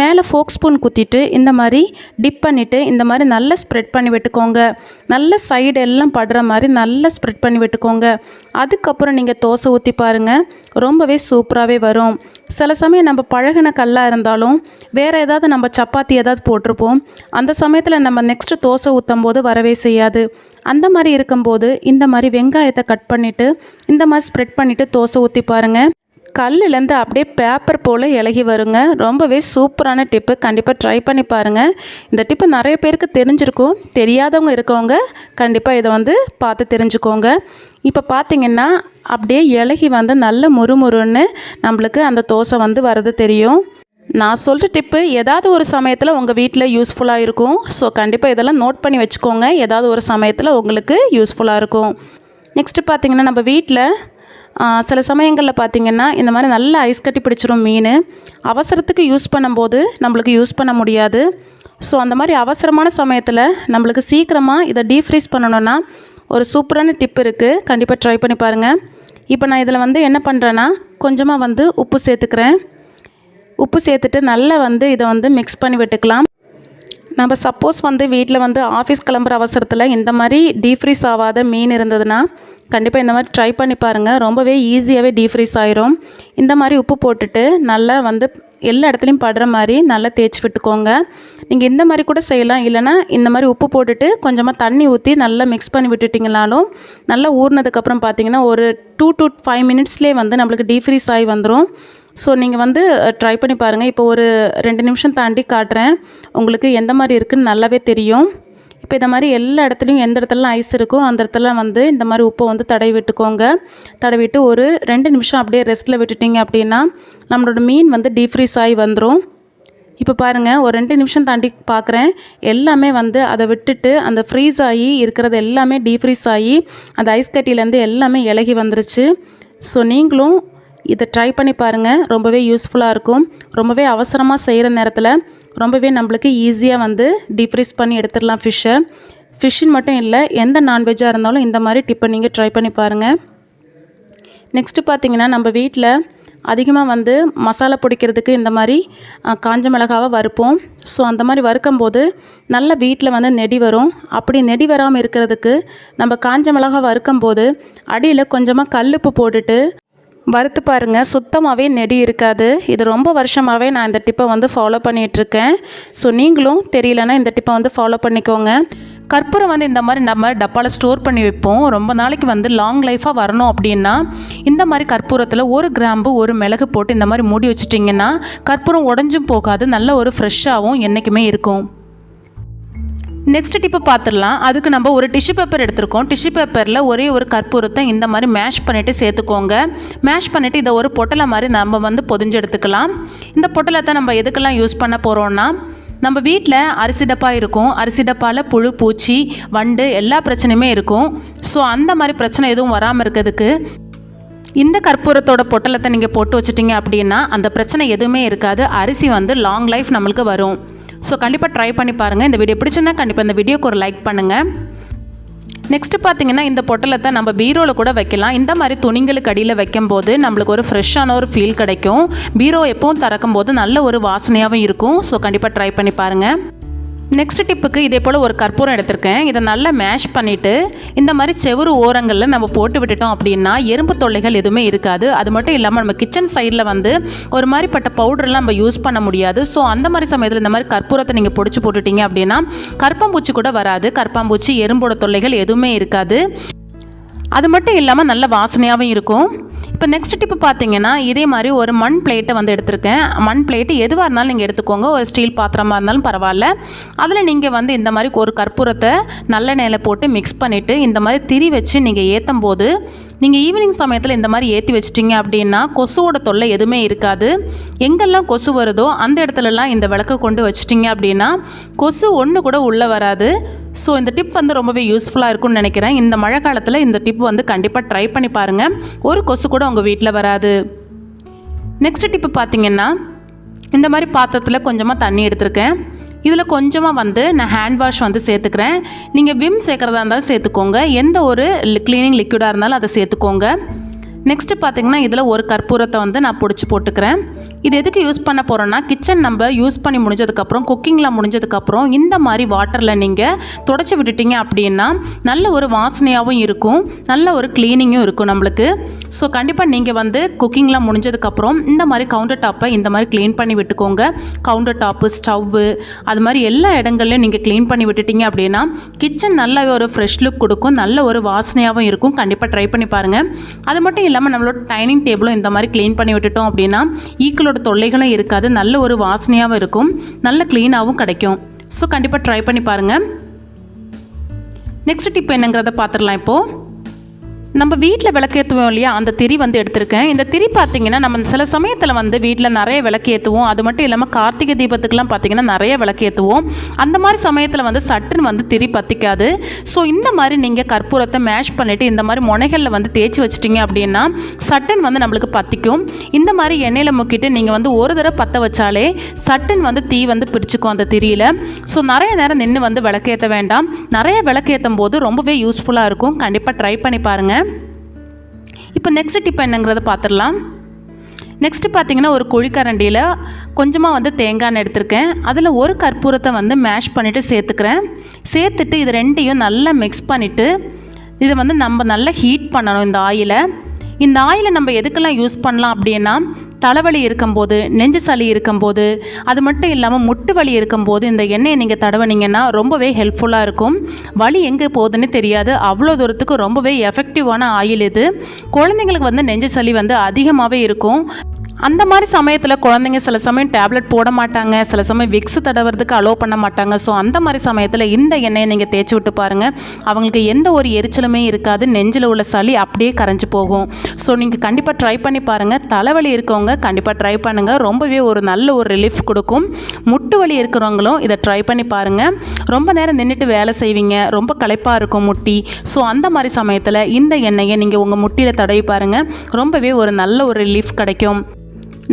மேலே ஃபோக் ஸ்பூன் குத்திட்டு இந்த மாதிரி டிப் பண்ணிவிட்டு இந்த மாதிரி நல்லா ஸ்ப்ரெட் பண்ணி விட்டுக்கோங்க. நல்ல சைடு எல்லாம் படுற மாதிரி நல்லா ஸ்ப்ரெட் பண்ணி விட்டுக்கோங்க. அதுக்கப்புறம் நீங்கள் தோசை ஊற்றி பாருங்கள் ரொம்பவே சூப்பராகவே வரும். சில சமயம் நம்ம பழகின கல்லாக இருந்தாலும் வேறு ஏதாவது நம்ம சப்பாத்தி ஏதாவது போட்டிருப்போம். அந்த சமயத்தில் நம்ம நெக்ஸ்ட்டு தோசை ஊற்றும் போது வரவே செய்யாது. அந்த மாதிரி இருக்கும்போது இந்த மாதிரி வெங்காயத்தை கட் பண்ணிவிட்டு இந்த மாதிரி ஸ்ப்ரெட் பண்ணிவிட்டு தோசை ஊற்றி பாருங்கள் கல்லுலேருந்து அப்படியே பேப்பர் போல் இலகி வருங்க. ரொம்பவே சூப்பரான டிப்பு கண்டிப்பாக ட்ரை பண்ணி பாருங்கள் இந்த டிப்பு நிறைய பேருக்கு தெரிஞ்சிருக்கும். தெரியாதவங்க இருக்கவங்க கண்டிப்பாக இதை வந்து பார்த்து தெரிஞ்சுக்கோங்க. இப்போ பார்த்தீங்கன்னா அப்படியே இலகி வந்து நல்ல முறுமுறுன்னு நம்மளுக்கு அந்த தோசை வந்து வர்றது தெரியும். நான் சொல்கிற டிப்பு ஏதாவது ஒரு சமயத்தில் உங்கள் வீட்டில் யூஸ்ஃபுல்லாக இருக்கும். ஸோ கண்டிப்பாக இதெல்லாம் நோட் பண்ணி வச்சுக்கோங்க. ஏதாவது ஒரு சமயத்தில் உங்களுக்கு யூஸ்ஃபுல்லாக இருக்கும். நெக்ஸ்ட்டு பார்த்தீங்கன்னா நம்ம வீட்டில் சில சமயங்களில் பார்த்தீங்கன்னா இந்த மாதிரி நல்ல ஐஸ் கட்டி பிடிச்சிரும் மீன். அவசரத்துக்கு யூஸ் பண்ணும்போது நம்மளுக்கு யூஸ் பண்ண முடியாது. ஸோ அந்த மாதிரி அவசரமான சமயத்தில் நம்மளுக்கு சீக்கிரமாக இதை டீஃப்ரீஸ் பண்ணணுன்னா ஒரு சூப்பரான டிப் இருக்குது கண்டிப்பாக ட்ரை பண்ணி பாருங்கள் இப்போ நான் இதில் வந்து என்ன பண்ணுறேன்னா கொஞ்சமாக வந்து உப்பு சேர்த்துக்கிறேன். உப்பு சேர்த்துட்டு நல்லா வந்து இதை வந்து மிக்ஸ் பண்ணி விட்டுக்கலாம். நம்ம சப்போஸ் வந்து வீட்டில் வந்து ஆஃபீஸ் கிளம்புற அவசரத்தில் இந்த மாதிரி டீஃப்ரீஸ் ஆகாத மீன் இருந்ததுன்னா கண்டிப்பாக இந்த மாதிரி ட்ரை பண்ணி பாருங்கள் ரொம்பவே ஈஸியாகவே டீஃப்ரீஸ் ஆயிரும். இந்த மாதிரி உப்பு போட்டுட்டு நல்லா வந்து எல்லா இடத்துலையும் படுற மாதிரி நல்லா தேய்ச்சி விட்டுக்கோங்க. நீங்கள் இந்த மாதிரி கூட செய்யலாம். இல்லைன்னா இந்த மாதிரி உப்பு போட்டுட்டு கொஞ்சமாக தண்ணி ஊற்றி நல்லா மிக்ஸ் பண்ணி விட்டுட்டிங்கனாலும் நல்லா ஊறினதுக்கப்புறம் பார்த்தீங்கன்னா ஒரு டூ டு ஃபைவ் மினிட்ஸ்லேயே வந்து நம்மளுக்கு டீஃப்ரீஸ் ஆகி வந்துடும் ஸோ நீங்கள் வந்து ட்ரை பண்ணி பாருங்கள் இப்போ ஒரு ரெண்டு நிமிஷம் தாண்டி காட்டுறேன். உங்களுக்கு எந்த மாதிரி இருக்குதுன்னு நல்லாவே தெரியும். இப்போ இந்த மாதிரி எல்லா இடத்துலையும் எந்த இடத்துலலாம் ஐஸ் இருக்கோ அந்த இடத்துல வந்து இந்த மாதிரி உப்பை வந்து தடவி விட்டுக்கோங்க. தடவிட்டு ஒரு ரெண்டு நிமிஷம் அப்படியே ரெஸ்ட்டில் விட்டுட்டிங்க அப்படின்னா நம்மளோட மீன் வந்து டீஃப்ரீஸ் ஆகி வந்துடும் இப்போ பாருங்கள் ஒரு ரெண்டு நிமிஷம் தாண்டி பார்க்குறேன். எல்லாமே வந்து அதை விட்டுட்டு அந்த ஃப்ரீஸ் ஆகி இருக்கிறது எல்லாமே டீஃப்ரீஸ் ஆகி அந்த ஐஸ் கட்டியிலேருந்து எல்லாமே இலகி வந்துருச்சு. ஸோ நீங்களும் இதை ட்ரை பண்ணி பாருங்கள் ரொம்பவே யூஸ்ஃபுல்லாக இருக்கும். ரொம்பவே அவசரமாக செய்கிற நேரத்தில் ரொம்பவே நம்மளுக்கு ஈஸியாக வந்து டீப்ரீஸ் பண்ணி எடுத்துடலாம் ஃபிஷ்ஷை ஃபிஷ்ஷின் மட்டும் இல்லை எந்த நான்வெஜ்ஜாக இருந்தாலும் இந்த மாதிரி டிப்பை நீங்கள் ட்ரை பண்ணி பாருங்கள் நெக்ஸ்ட்டு பார்த்தீங்கன்னா நம்ம வீட்டில் அதிகமாக வந்து மசாலா பிடிக்கிறதுக்கு இந்த மாதிரி காஞ்ச மிளகாவை வறுப்போம். ஸோ அந்த மாதிரி வறுக்கும்போது நல்ல வீட்டில் வந்து நெடி வரும். அப்படி நெடி வராமல் இருக்கிறதுக்கு நம்ம காஞ்ச மிளகா வறுக்கும்போது அடியில் கொஞ்சமாக கல்லுப்பு போட்டுட்டு வறுத்து பாருங்கள் சுத்தமாகவே நெடி இருக்காது. இது ரொம்ப வருஷமாகவே நான் இந்த டிப்பை வந்து ஃபாலோ பண்ணிகிட்ருக்கேன் ஸோ நீங்களும் தெரியலன்னா இந்த டிப்பை வந்து ஃபாலோ பண்ணிக்கோங்க. கற்பூரம் வந்து இந்த மாதிரி நம்ம டப்பாவில் ஸ்டோர் பண்ணி வைப்போம். ரொம்ப நாளைக்கு வந்து லாங் லைஃபாக வரணும் அப்படின்னா இந்த மாதிரி கற்பூரத்தில் ஒரு கிராம்பு ஒரு மிளகு போட்டு இந்த மாதிரி மூடி வச்சிட்டிங்கன்னா கற்பூரம் உடஞ்சும் போகாது. நல்ல ஒரு ஃப்ரெஷ்ஷாகவும் என்றைக்குமே இருக்கும். நெக்ஸ்ட் டிப்பு பார்த்துடலாம் அதுக்கு நம்ம ஒரு டிஷ்யூ பேப்பர் எடுத்திருக்கோம். டிஷ்யூ பேப்பரில் ஒரே ஒரு கற்பூரத்தை இந்த மாதிரி மேஷ் பண்ணிவிட்டு சேர்த்துக்கோங்க. மேஷ் பண்ணிவிட்டு இதை ஒரு பொட்டலை மாதிரி நம்ம வந்து பொதிஞ்சு எடுத்துக்கலாம். இந்த பொட்டலத்தை நம்ம எதுக்கெல்லாம் யூஸ் பண்ண போகிறோம்னா நம்ம வீட்டில் அரிசி டப்பா இருக்கும். அரிசி டப்பாவில் புழு பூச்சி வண்டு எல்லா பிரச்சனையுமே இருக்கும். ஸோ அந்த மாதிரி பிரச்சனை எதுவும் வராமல் இருக்கிறதுக்கு இந்த கற்பூரத்தோட பொட்டலத்தை நீங்கள் போட்டு வச்சிட்டிங்க அப்படின்னா அந்த பிரச்சனை எதுவுமே இருக்காது. அரிசி வந்து லாங் லைஃப் நம்மளுக்கு வரும். ஸோ கண்டிப்பாக ட்ரை பண்ணி பாருங்கள் இந்த வீடியோ பிடிச்சிருந்தா கண்டிப்பாக இந்த வீடியோக்கு ஒரு லைக் பண்ணுங்கள் நெக்ஸ்ட்டு பார்த்தீங்கன்னா இந்த பொட்டலத்தை நம்ம பீரோவில் கூட வைக்கலாம். இந்த மாதிரி துணிங்களுக்கு அடியில் வைக்கும்போது நம்மளுக்கு ஒரு ஃப்ரெஷ்ஷான ஒரு ஃபீல் கிடைக்கும். பீரோ எப்பவும் திறக்கும் போது நல்ல ஒரு வாசனையாகவும் இருக்கும். ஸோ கண்டிப்பாக ட்ரை பண்ணி பாருங்கள் நெக்ஸ்ட் டிப்புக்கு இதே போல் ஒரு கற்பூரம் எடுத்திருக்கேன். இதை நல்லா மேஷ் பண்ணிவிட்டு இந்த மாதிரி செவுறு ஓரங்களில் நம்ம போட்டு விட்டுட்டோம் அப்படின்னா எறும்பு தொல்லைகள் எதுவுமே இருக்காது. அது மட்டும் இல்லாமல் நம்ம கிச்சன் சைடில் வந்து ஒரு மாதிரிப்பட்ட பவுடர்லாம் நம்ம யூஸ் பண்ண முடியாது. ஸோ அந்த மாதிரி சமயத்தில் இந்த மாதிரி கற்பூரத்தை நீங்கள் பொடிச்சு போட்டுட்டீங்க அப்படின்னா கற்பம்பூச்சி கூட வராது. கற்பாம்பூச்சி எறும்போட தொல்லைகள் எதுவுமே இருக்காது. அது மட்டும் இல்லாமல் நல்ல வாசனையாகவும் இருக்கும். இப்போ நெக்ஸ்ட் டிப்பு பார்த்தீங்கன்னா இதே மாதிரி ஒரு மண் பிளேட்டை வந்து எடுத்திருக்கேன். மண் பிளேட்டு எதுவாக இருந்தாலும் நீங்கள் எடுத்துக்கோங்க. ஒரு ஸ்டீல் பாத்திரமாக இருந்தாலும் பரவாயில்ல. அதில் நீங்கள் வந்து இந்த மாதிரி ஒரு கற்பூரத்தை நல்ல போட்டு மிக்ஸ் பண்ணிவிட்டு இந்த மாதிரி திரி வச்சு நீங்கள் ஏற்றும் போது நீங்கள் ஈவினிங் சமயத்தில் இந்த மாதிரி ஏற்றி வச்சிட்டிங்க அப்படின்னா கொசுவோட தொல்லை எதுவுமே இருக்காது. எங்கெல்லாம் கொசு வருதோ அந்த இடத்துலலாம் இந்த விளக்கு கொண்டு வச்சிட்டிங்க அப்படின்னா கொசு ஒன்று கூட உள்ளே வராது. ஸோ இந்த டிப் வந்து ரொம்பவே யூஸ்ஃபுல்லாக இருக்கும்னு நினைக்கிறேன். இந்த மழை காலத்தில் இந்த டிப் வந்து கண்டிப்பாக ட்ரை பண்ணி பாருங்கள் ஒரு கொசு கூட உங்கள் வீட்டில் வராது. நெக்ஸ்ட் டிப்பு பார்த்தீங்கன்னா இந்த மாதிரி பாத்திரத்தில் கொஞ்சமாக தண்ணி எடுத்திருக்கேன். இதில் கொஞ்சமாக வந்து நான் ஹேண்ட் வாஷ் வந்து சேர்த்துக்கிறேன். நீங்கள் விம் சேர்க்குறதா இருந்தாலும் சேர்த்துக்கோங்க. எந்த ஒரு க்ளீனிங் லிக்விடாக இருந்தாலும் அதை சேர்த்துக்கோங்க. நெக்ஸ்ட்டு பார்த்தீங்கன்னா இதில் ஒரு கற்பூரத்தை வந்து நான் பிடிச்சி போட்டுக்கிறேன். இது எதுக்கு யூஸ் பண்ண போகிறோன்னா கிச்சன் நம்ம யூஸ் பண்ணி முடிஞ்சதுக்கப்புறம் குக்கிங்கில் முடிஞ்சதுக்கப்புறம் இந்த மாதிரி வாட்டரில் நீங்கள் தொடச்சி விட்டுட்டீங்க அப்படின்னா நல்ல ஒரு வாசனையாகவும் இருக்கும் நல்ல ஒரு க்ளீனிங்கும் இருக்கும் நம்மளுக்கு. ஸோ கண்டிப்பாக நீங்கள் வந்து குக்கிங்லாம் முடிஞ்சதுக்கப்புறம் இந்த மாதிரி கவுண்டர் டாப்பை இந்த மாதிரி க்ளீன் பண்ணி விட்டுக்கோங்க. கவுண்டர் டாப்பு ஸ்டவ்வு அது மாதிரி எல்லா இடங்கள்லையும் நீங்கள் க்ளீன் பண்ணி விட்டுட்டீங்க அப்படின்னா கிச்சன் நல்ல ஒரு ஃப்ரெஷ் லுக் கொடுக்கும் நல்ல ஒரு வாசனையாகவும் இருக்கும். கண்டிப்பாக ட்ரை பண்ணி பாருங்கள் அது மட்டும் இல்லாமல் நம்மளோட டைனிங் டேபிளும் இந்த மாதிரி க்ளீன் பண்ணி விட்டுட்டோம் அப்படின்னா பூச்சிகளோட தொல்லைகளும் இருக்காது. நல்ல ஒரு வாசனையாகவும் இருக்கும். நல்ல க்ளீனாகவும் கிடைக்கும். ஸோ கண்டிப்பாக ட்ரை பண்ணி பாருங்கள் நெக்ஸ்ட் டிப் என்னங்கிறத பார்த்துடலாம் இப்போது நம்ம வீட்டில் விளக்கேற்றுவோம் இல்லையா? அந்த திரி வந்து எடுத்திருக்கேன். இந்த திரி பார்த்தீங்கன்னா நம்ம சில சமயத்தில் வந்து வீட்டில் நிறைய விளக்கேற்றுவோம் அது மட்டும் இல்லாமல் கார்த்திகை தீபத்துக்குலாம் பார்த்தீங்கன்னா நிறைய விளக்கேற்றுவோம் அந்த மாதிரி சமயத்தில் வந்து சட்டுன்னு வந்து திரி பற்றிக்காது ஸோ இந்த மாதிரி நீங்கள் கற்பூரத்தை மேஷ் பண்ணிவிட்டு இந்த மாதிரி முனைகளில் வந்து தேய்ச்சி வச்சிட்டிங்க அப்படின்னா சட்டுன்னு வந்து நம்மளுக்கு பற்றிக்கும் இந்த மாதிரி எண்ணெயில் முக்கிட்டு நீங்கள் வந்து ஒரு தடவை பற்ற வச்சாலே சட்டுன்னு வந்து தீ வந்து பிரிச்சுக்கும் அந்த திரியில். ஸோ நிறைய நேரம் நின்று வந்து விளக்கேற்ற வேண்டாம். நிறைய விளக்கேற்றும் போது ரொம்பவே யூஸ்ஃபுல்லாக இருக்கும். கண்டிப்பாக ட்ரை பண்ணி பாருங்கள் இப்போ நெக்ஸ்ட் டிப் என்னங்கிறத பார்த்துடலாம். நெக்ஸ்ட்டு பார்த்தீங்கன்னா ஒரு குழிக்கரண்டியில் கொஞ்சமாக வந்து தேங்காய் எண்ணெய் எடுத்திருக்கேன். அதில் ஒரு கற்பூரத்தை வந்து மேஷ் பண்ணிவிட்டு சேர்த்துக்கிறேன். சேர்த்துட்டு இது ரெண்டையும் நல்லா மிக்ஸ் பண்ணிவிட்டு இதை வந்து நம்ம நல்லா ஹீட் பண்ணணும் இந்த ஆயிலை இந்த ஆயிலை நம்ம எதுக்கெல்லாம் யூஸ் பண்ணலாம் அப்படின்னா தலைவலி இருக்கும்போது நெஞ்சு சளி இருக்கும்போது அது மட்டும் இல்லாமல் முட்டு வலி இருக்கும்போது இந்த எண்ணெயை நீங்கள் தடவுனீங்கன்னா ரொம்பவே ஹெல்ப்ஃபுல்லாக இருக்கும். வலி எங்கே போகுதுன்னு தெரியாது. அவ்வளோ தூரத்துக்கு ரொம்பவே எஃபெக்டிவான ஆயில் இது. குழந்தைங்களுக்கு வந்து நெஞ்சு சளி வந்து அதிகமாகவே இருக்கும். அந்த மாதிரி சமயத்தில் குழந்தைங்க சில சமயம் டேப்லெட் போட மாட்டாங்க சில சமயம் விக்ஸ் தடவுறதுக்கு அலோவ் பண்ண மாட்டாங்க. ஸோ அந்த மாதிரி சமயத்தில் இந்த எண்ணெயை நீங்கள் தேய்ச்சி விட்டு பாருங்கள் அவங்களுக்கு எந்த ஒரு எரிச்சலுமே இருக்காது. நெஞ்சில் உள்ள சளி அப்படியே கரைஞ்சு போகும். ஸோ நீங்கள் கண்டிப்பாக ட்ரை பண்ணி பாருங்கள் தலைவலி இருக்கவங்க கண்டிப்பாக ட்ரை பண்ணுங்கள் ரொம்பவே ஒரு நல்ல ஒரு ரிலீஃப் கொடுக்கும். முட்டு வலி இருக்கிறவங்களும் இதை ட்ரை பண்ணி பாருங்கள் ரொம்ப நேரம் நின்றுட்டு வேலை செய்வீங்க. ரொம்ப களைப்பாக இருக்கும் முட்டி. ஸோ அந்த மாதிரி சமயத்தில் இந்த எண்ணெயை நீங்கள் உங்கள் முட்டியில் தடவி பாருங்கள் ரொம்பவே ஒரு நல்ல ஒரு ரிலீஃப் கிடைக்கும்.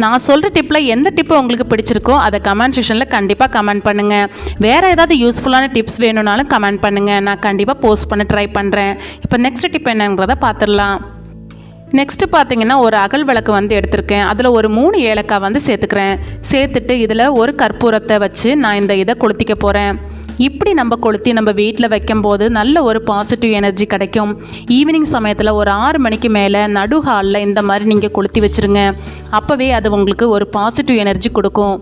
நான் சொல்கிற டிப்பில் எந்த டிப்பு உங்களுக்கு பிடிச்சிருக்கோ அதை கமெண்ட் செக்ஷனில் கண்டிப்பாக கமெண்ட் பண்ணுங்கள் வேறு ஏதாவது யூஸ்ஃபுல்லான டிப்ஸ் வேணும்னாலும் கமெண்ட் பண்ணுங்கள் நான் கண்டிப்பாக போஸ்ட் பண்ண ட்ரை பண்ணுறேன் இப்போ நெக்ஸ்ட் டிப் என்னங்கிறத பார்த்துடலாம் நெக்ஸ்ட்டு பார்த்தீங்கன்னா ஒரு அகல் விளக்கு வந்து எடுத்திருக்கேன். அதில் ஒரு மூணு ஏலக்காய் வந்து சேர்த்துக்கிறேன். சேர்த்துட்டு இதில் ஒரு கற்பூரத்தை வச்சு நான் இந்த இதை கொளுத்திக்க போகிறேன் இப்படி நம்ம கொளுத்தி நம்ம வீட்டில் வைக்கும்போது நல்ல ஒரு பாசிட்டிவ் எனர்ஜி கிடைக்கும். ஈவினிங் சமயத்தில் ஒரு ஆறு மணிக்கு மேலே நடு ஹாலில் இந்த மாதிரி நீங்கள் கொளுத்தி வச்சுருங்க. அப்போவே அது உங்களுக்கு ஒரு பாசிட்டிவ் எனர்ஜி கொடுக்கும்.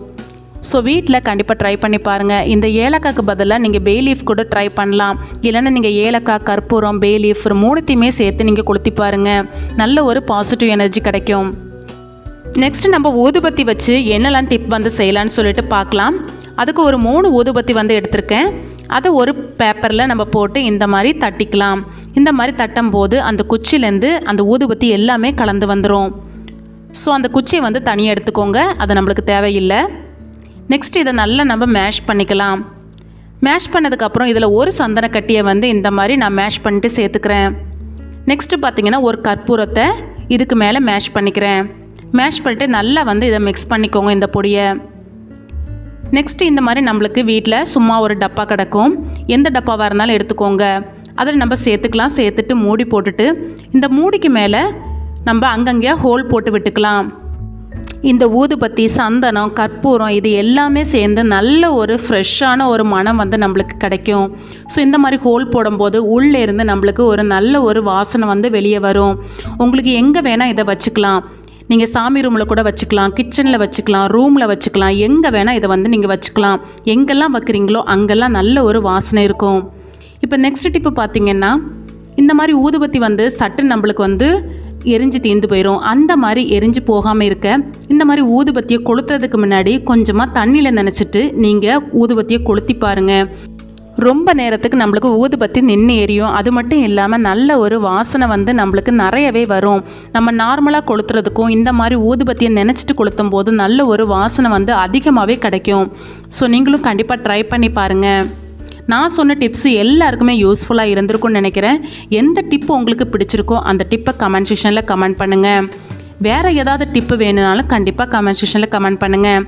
ஸோ வீட்டில் கண்டிப்பாக ட்ரை பண்ணி பாருங்கள் இந்த ஏலக்காய்க்கு பதிலாக நீங்கள் பே லீஃப் கூட ட்ரை பண்ணலாம். இல்லைன்னா நீங்கள் ஏலக்காய் கற்பூரம் பே லீஃப் மூணுத்தையுமே சேர்த்து நீங்கள் கொளுத்தி பாருங்கள் நல்ல ஒரு பாசிட்டிவ் எனர்ஜி கிடைக்கும். நெக்ஸ்ட் நம்ம ஊதுபத்தி வச்சு என்னெல்லாம் டிப் வந்து செய்யலான்னு சொல்லிட்டு பார்க்கலாம். அதுக்கு ஒரு மூணு ஊதுபத்தி வந்து எடுத்திருக்கேன். அதை ஒரு பேப்பரில் நம்ம போட்டு இந்த மாதிரி தட்டிக்கலாம். இந்த மாதிரி தட்டும் போது அந்த குச்சிலேருந்து அந்த ஊதுபத்தி எல்லாமே கலந்து வந்துடும் ஸோ அந்த குச்சியை வந்து தனியாக எடுத்துக்கோங்க. அது நம்மளுக்கு தேவையில்லை. நெக்ஸ்ட் இதை நல்லா நம்ம மேஷ் பண்ணிக்கலாம். மேஷ் பண்ணதுக்கப்புறம் இதில் ஒரு சந்தன கட்டியை வந்து இந்த மாதிரி நான் மேஷ் பண்ணிட்டு சேர்த்துக்கிறேன். நெக்ஸ்ட்டு பார்த்தீங்கன்னா ஒரு கற்பூரத்தை இதுக்கு மேலே மேஷ் பண்ணிக்கிறேன். மேஷ் பண்ணிட்டு நல்லா வந்து இதை மிக்ஸ் பண்ணிக்கோங்க இந்த பொடியை. நெக்ஸ்ட்டு இந்த மாதிரி நம்மளுக்கு வீட்டில் சும்மா ஒரு டப்பா கிடக்கும். எந்த டப்பாவாக இருந்தாலும் எடுத்துக்கோங்க. அதில் நம்ம சேர்த்துக்கலாம். சேர்த்துட்டு மூடி போட்டுட்டு இந்த மூடிக்கு மேலே நம்ம அங்கங்கே ஹோல் போட்டு விட்டுக்கலாம். இந்த ஊதுபத்தி சந்தனம் கற்பூரம் இது எல்லாமே சேர்ந்து நல்ல ஒரு ஃப்ரெஷ்ஷான ஒரு மனம் வந்து நம்மளுக்கு கிடைக்கும். ஸோ இந்த மாதிரி ஹோல் போடும்போது உள்ளே இருந்து நம்மளுக்கு ஒரு நல்ல ஒரு வாசனை வந்து வெளியே வரும். உங்களுக்கு எங்கே வேணால் இதை வச்சுக்கலாம். நீங்கள் சாமி ரூமில் கூட வச்சுக்கலாம் கிச்சனில் வச்சுக்கலாம் ரூமில் வச்சுக்கலாம் எங்கே வேணால் இதை வந்து நீங்கள் வச்சுக்கலாம். எங்கெல்லாம் வைக்கிறீங்களோ அங்கெல்லாம் நல்ல ஒரு வாசனை இருக்கும். இப்போ நெக்ஸ்ட் டிப்பு பார்த்தீங்கன்னா இந்த மாதிரி ஊதுபத்தி வந்து சட்டு நம்மளுக்கு வந்து எரிஞ்சு தீர்ந்து போயிடும் அந்த மாதிரி எரிஞ்சு போகாமல் இருக்க இந்த மாதிரி ஊதுபத்தியை கொளுத்துறதுக்கு முன்னாடி கொஞ்சமாக தண்ணியில் நினச்சிட்டு நீங்கள் ஊதுபத்தியை கொளுத்தி பாருங்கள் ரொம்ப நேரத்துக்கு நம்மளுக்கு ஊதுபத்தி நின்று எரியும். அது மட்டும் இல்லாமல் நல்ல ஒரு வாசனை வந்து நம்மளுக்கு நிறையவே வரும். நம்ம நார்மலாக கொளுத்துறதுக்கும் இந்த மாதிரி ஊதுபத்தியை நினச்சிட்டு கொளுத்தும் போது நல்ல ஒரு வாசனை வந்து அதிகமாகவே கிடைக்கும். ஸோ நீங்களும் கண்டிப்பாக ட்ரை பண்ணி பாருங்கள் நான் சொன்ன டிப்ஸ் எல்லாருக்குமே யூஸ்ஃபுல்லாக இருந்திருக்கும்னு நினைக்கிறேன். எந்த டிப்பு உங்களுக்கு பிடிச்சிருக்கோ அந்த டிப்பை கமெண்ட் செக்ஷனில் கமெண்ட் பண்ணுங்கள் வேறு ஏதாவது டிப்பு வேணுனாலும் கண்டிப்பாக கமெண்ட் செக்ஷனில் கமெண்ட் பண்ணுங்கள்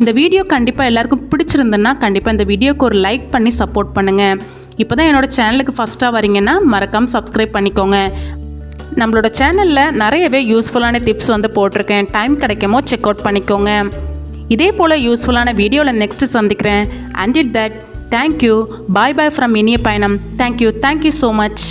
இந்த வீடியோ கண்டிப்பாக எல்லாருக்கும் பிடிச்சிருந்துன்னா கண்டிப்பாக இந்த வீடியோக்கு ஒரு லைக் பண்ணி சப்போர்ட் பண்ணுங்கள் இப்போ தான் என்னோட சேனலுக்கு ஃபஸ்ட்டாக வரீங்கன்னா மறக்காமல் சப்ஸ்கிரைப் பண்ணிக்கோங்க. நம்மளோட சேனலில் நிறையவே யூஸ்ஃபுல்லான டிப்ஸ் வந்து போட்டிருக்கேன். டைம் கிடைக்குமோ செக் அவுட் பண்ணிக்கோங்க. இதே போல் யூஸ்ஃபுல்லான வீடியோவில் நெக்ஸ்ட்டு சந்திக்கிறேன். And it that thank you bye bye from இனிய பயணம். Thank you thank you so much